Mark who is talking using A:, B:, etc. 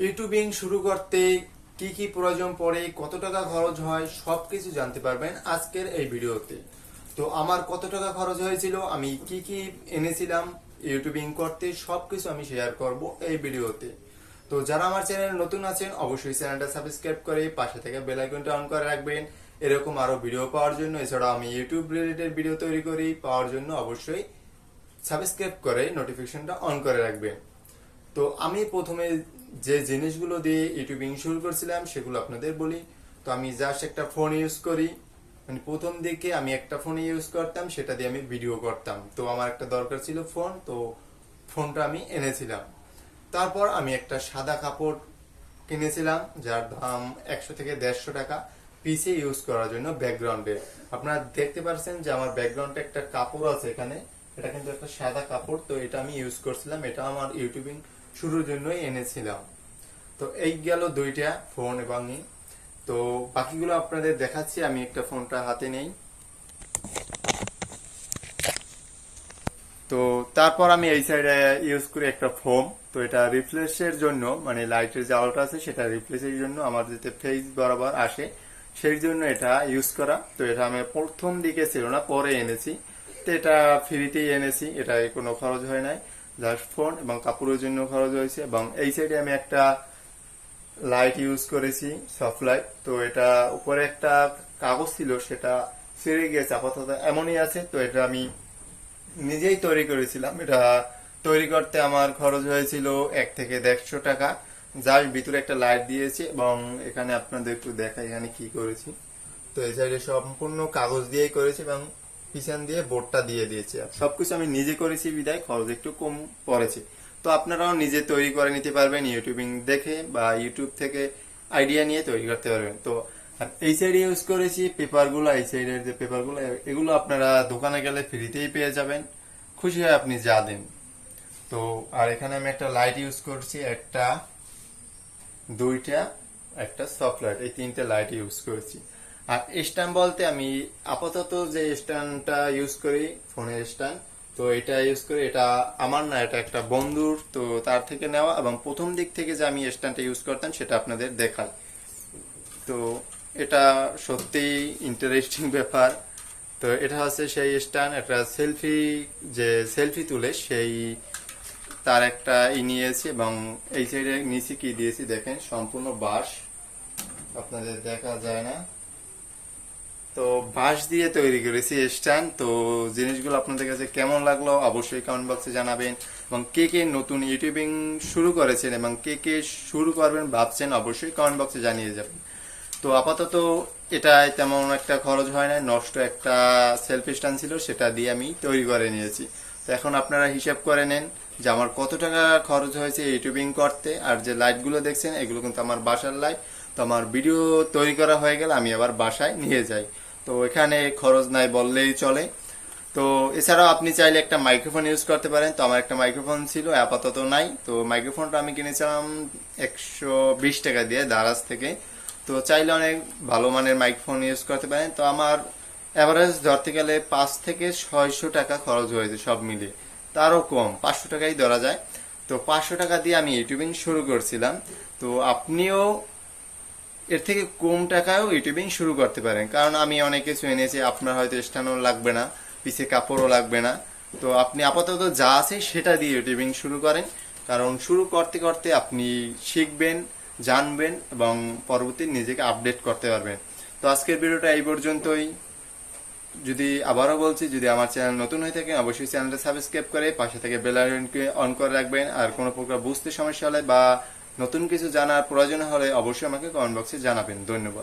A: YouTubing শুরু করতে কি কি প্রয়োজন পড়ে, কত টাকা খরচ হয়, সবকিছু জানতে পারবেন আজকের এই ভিডিওতে। তো আমার কত টাকা খরচ হয়েছিল, আমি কি কি এনেছিলাম, ইউটিউবিং করতে সবকিছু আমি শেয়ার করব এই ভিডিওতে। তো যারা আমার চ্যানেল নতুন আছেন, অবশ্যই চ্যানেলটা সাবস্ক্রাইব করে পাশে থেকে বেল আইকনটা অন করে রাখবেন। এরকম আরও ভিডিও পাওয়ার জন্য এছাড়া আমি ইউটিউব রিলেটেড ভিডিও তৈরি করি, পাওয়ার জন্য অবশ্যই সাবস্ক্রাইব করে নোটিফিকেশনটা অন করে রাখবেন। তো আমি প্রথমে যে জিনিসগুলো দিয়ে ইউটিউবিং শুরু করছিলাম, সেগুলো আপনাদের বলি। তো আমি জাস্ট একটা ফোন ইউজ করি। মানে প্রথম দিকে আমি একটা ফোন ইউজ করতাম, সেটা দিয়ে আমি ভিডিও করতাম। তো আমার একটা দরকার ছিল ফোন তো ফোনটা আমি এনেছিলাম। তারপর আমি একটা সাদা কাপড় কিনেছিলাম, যার দাম একশো থেকে দেড়শো টাকা। পিসে ইউজ করার জন্য ব্যাকগ্রাউন্ডে আপনারা দেখতে পাচ্ছেন যে আমার ব্যাকগ্রাউন্ডে একটা কাপড় আছে এখানে। এটা কিন্তু একটা সাদা কাপড়, তো এটা আমি ইউজ করছিলাম। এটা আমার ইউটিউবিং শুরুর জন্যই এনেছিলাম। তো এই গেল দুইটা ফোন এবং। তো বাকিগুলো আপনাদের দেখাচ্ছি, আমি একটা ফোনটা হাতে নেই। তো তারপর আমি এই সাইডে ইউজ করি একটা ফোম। তো এটা রিফ্লেশের জন্য মানে লাইটের যে আলোটা আছে, সেটা রিফ্লেশের জন্য আমার যাতে ফেস বরাবর আসে, সেই জন্য এটা ইউজ করা। তো এটা আমি প্রথম দিকে ছিল না, পরে এনেছি। তো এটা ফ্রিতেই এনেছি এটা কোনো খরচ হয় নাই। জাস্ট ফোন এবং কাপড়ের জন্য খরচ হয়েছে এবং এই সাইডে আমি একটা লাইট ইউজ করেছি সফট লাইট তো এটা উপরে একটা কাগজ ছিল, সেটা ছিঁড়ে গিয়েছে, আপাতত এমনই আছে। তো এটা আমি নিজেই তৈরি করেছিলাম। এটা তৈরি করতে আমার খরচ হয়েছিল এক থেকে দেড়শো টাকা। যার ভিতরে একটা লাইট দিয়েছি এবং এখানে আপনাদের একটু দেখা এখানে কি করেছি। তো এই সাইডে সম্পূর্ণ কাগজ দিয়েই করেছি এবং পিছন দিয়ে বোর্ডটা দিয়ে দিয়েছি সবকিছু আমি নিজে করেছি বিদায়, খরচ একটু কম পড়েছে। তো আপনারাও নিজে তৈরি করে নিতে পারবেন ইউটিউবিং দেখে বা ইউটিউব থেকে আইডিয়া নিয়ে তৈরি করতে পারবেন। তো আর এই সাইডে ইউজ করেছি পেপারগুলো এই সাইডের যে পেপারগুলো এগুলো আপনারা দোকানে গেলে ফ্রিতেই পেয়ে যাবেন। খুশি হয় আপনি যা দেন। তো আর এখানে আমি একটা লাইট ইউজ করছি, একটা, দুইটা, একটা সফট লাইট এই তিনটে লাইট ইউজ করেছি। আর স্ট্যান্ড বলতে আমি আপাতত যে স্ট্যান্ডটা ইউজ করি, ফোনের স্ট্যান্ড তো এটা ইউজ করি, এটা আমার না, এটা একটা বন্ধুর, তো তার থেকে নেওয়া এবং প্রথম দিক থেকে যে আমি স্ট্যান্ডটা ইউজ করতাম সেটা আপনাদের দেখাই। তো এটা সত্যি ইন্টারেস্টিং ব্যাপার। তো এটা হচ্ছে সেই স্ট্যান্ড একটা সেলফি যে সেলফি তুলে সেই তার একটা ই নিয়েছি এবং এই সাইডে নিচে কি দিয়েছি দেখেন, সম্পূর্ণ বাঁশ। আপনাদের দেখা যায় না। তো বাঁশ দিয়ে তৈরি করেছি স্ট্যান্ড। তো জিনিসগুলো আপনাদের কাছে কেমন লাগল অবশ্যই কমেন্ট বক্সে জানাবেন। এবং কে কে নতুন ইউটিউবিং শুরু করেছেন এবং কে কে শুরু করবেন ভাবছেন অবশ্যই কমেন্ট বক্সে জানিয়ে যাবেন। তো আপাতত এটাই তেমন একটা খরচ হয় না নষ্ট একটা সেলফ স্ট্যান্ড ছিল, সেটা দিয়ে আমি তৈরি করে নিয়েছি। তো এখন আপনারা হিসাব করে নেন যে আমার কত টাকা খরচ হয়েছে ইউটিউবিং করতে, আর যে লাইটগুলো দেখছেন, এগুলো কিন্তু আমার বাসার লাইট তো আমার ভিডিও তৈরি করা হয়ে গেলে আমি আবার বাসায় নিয়ে যাই। তো এখানে খরচ নাই বললেই চলে। তো এছাড়াও আপনি চাইলে একটা মাইক্রোফোন ইউজ করতে পারেন। তো আমার একটা মাইক্রোফোন ছিল, আপাতত নাই। তো মাইক্রোফোনটা আমি কিনেছিলাম একশো বিশ টাকা দিয়ে দারাজ থেকে। তো চাইলে অনেক ভালো মানের মাইক্রোফোন ইউজ করতে পারেন। তো আমার অ্যাভারেজ ধরতে গেলে পাঁচ থেকে ছয়শো টাকা খরচ হয়েছে সব মিলিয়ে। তারও কম, পাঁচশো টাকাই ধরা যায়। তো পাঁচশো টাকা দিয়ে আমি ইউটিউবিং শুরু করছিলাম। তো আপনিও এর থেকে কম টাকায়ও ইউটিউবিং শুরু করতে পারেন। কারণ আমি অনেক কিছু এনেছি, আপনার হয়তো স্ট্যান্ডও লাগবে না পিছে কাপড়ও লাগবে না। তো আপনি আপাতত যা আছে সেটা দিয়ে ইউটিউবিং শুরু করেন। কারণ শুরু করতে করতে আপনি শিখবেন, জানবেন এবং পরবর্তী নিজেকে আপডেট করতে পারবেন। তো আজকের ভিডিওটা এই পর্যন্তই। যদি আবারও বলছি, যদি আমার চ্যানেল নতুন হয়ে থাকে, অবশ্যই চ্যানেলটা সাবস্ক্রাইব করে পাশে থেকে বেল আইকনকে অন করে রাখবেন। আর কোনো প্রকার বুঝতে সমস্যা হলে বা নতুন কিছু জানার প্রয়োজন হলে অবশ্যই আমাকে কমেন্ট বক্সে জানাবেন। ধন্যবাদ।